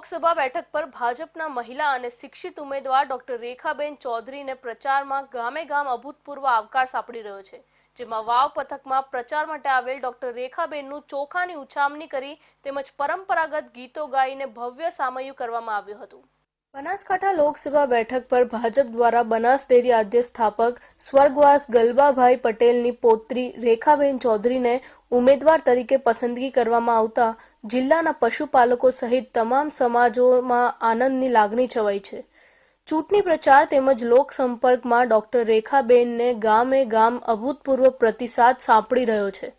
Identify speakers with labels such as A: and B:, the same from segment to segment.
A: લોકસભા બેઠક પર ભાજપના મહિલા અને શિક્ષિત ઉમેદવાર ડોક્ટર રેખાબેન ચૌધરીને પ્રચારમાં ગામે ગામ અભૂતપૂર્વ આવકાર સાંપડી રહ્યો છે, જેમાં વાવ પથકમાં પ્રચાર માટે આવેલ ડોક્ટર રેખાબેનનું ચોખાની ઉછામણી કરી તેમજ પરંપરાગત ગીતો ગાઈને ભવ્ય સામયું કરવામાં આવ્યું હતું. બનાસકાંઠા લોકસભા બેઠક પર ભાજપ દ્વારા બનાસ ડેરી આદ્ય સ્થાપક સ્વર્ગવાસ ગલબાભાઈ પટેલની પૌત્રી રેખાબેન ચૌધરીને ઉમેદવાર તરીકે પસંદગી કરવામાં આવતા જિલ્લાના પશુપાલકો સહિત તમામ સમાજોમાં આનંદની લાગણી છવાઈ છે. ચૂંટણી પ્રચાર તેમજ લોકસંપર્કમાં ડોક્ટર રેખાબેનને ગામે ગામ અભૂતપૂર્વ પ્રતિસાદ સાંપડી રહ્યો છે.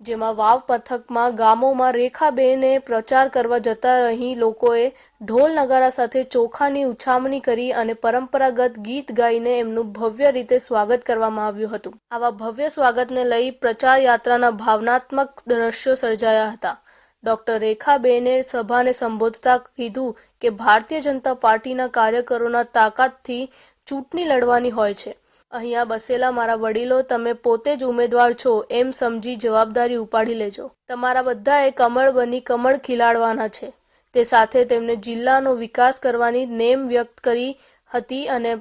A: જેમાં વાવ પથકમાં ગામોમાં રેખાબેને પ્રચાર કરવા જતા અહીં લોકોએ ઢોલ નગારા સાથે ચોખાની ઉછામણી કરી અને પરંપરાગત ગીત ગાઈને એમનું ભવ્ય રીતે સ્વાગત કરવામાં આવ્યું હતું. આવા ભવ્ય સ્વાગતને લઈ પ્રચાર યાત્રાના ભાવનાત્મક દ્રશ્યો સર્જાયા હતા. ડોક્ટર રેખાબેને સભાને સંબોધતા કીધું કે ભારતીય જનતા પાર્ટીના કાર્યકરોના તાકાતથી ચૂંટણી લડવાની હોય છે. અહીંયા બસેલા મારા વડીલો, તમે પોતે જ ઉમેદવાર છો એમ સમજી જવાબદારી ઉપાડી લેજો. તમારા બધાએ કમળ બની કમળ ખીલાડવાના છે. તે સાથે તેમણે જિલ્લાનો વિકાસ કરવાની નેમ વ્યક્ત કરી હતી અને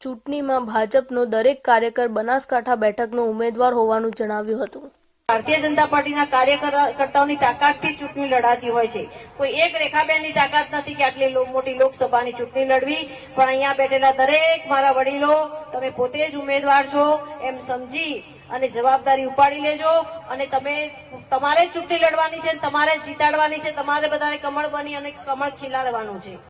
A: ચૂંટણીમાં ભાજપનો દરેક કાર્યકર બનાસકાંઠા બેઠકનો ઉમેદવાર હોવાનું જણાવ્યું હતું.
B: ભારતીય જનતા પાર્ટીના કાર્યકર્તાઓની તાકાતથી ચૂંટણી લડાતી હોય છે. કોઈ એક રેખાબેનની તાકાત નથી કે આટલી મોટી લોકસભાની ચૂંટણી લડવી, પણ અહીંયા બેઠેલા દરેક મારા વડીલો, તમે પોતે જ ઉમેદવાર છો, એમ સમજી અને જવાબદારી ઉપાડી લેજો અને તમે, તમારે ચૂંટણી લડવાની છે, તમારે જીતાડવાની છે, તમારે બધાએ કમળ બની અને કમળ ખીલાડવાનું છે.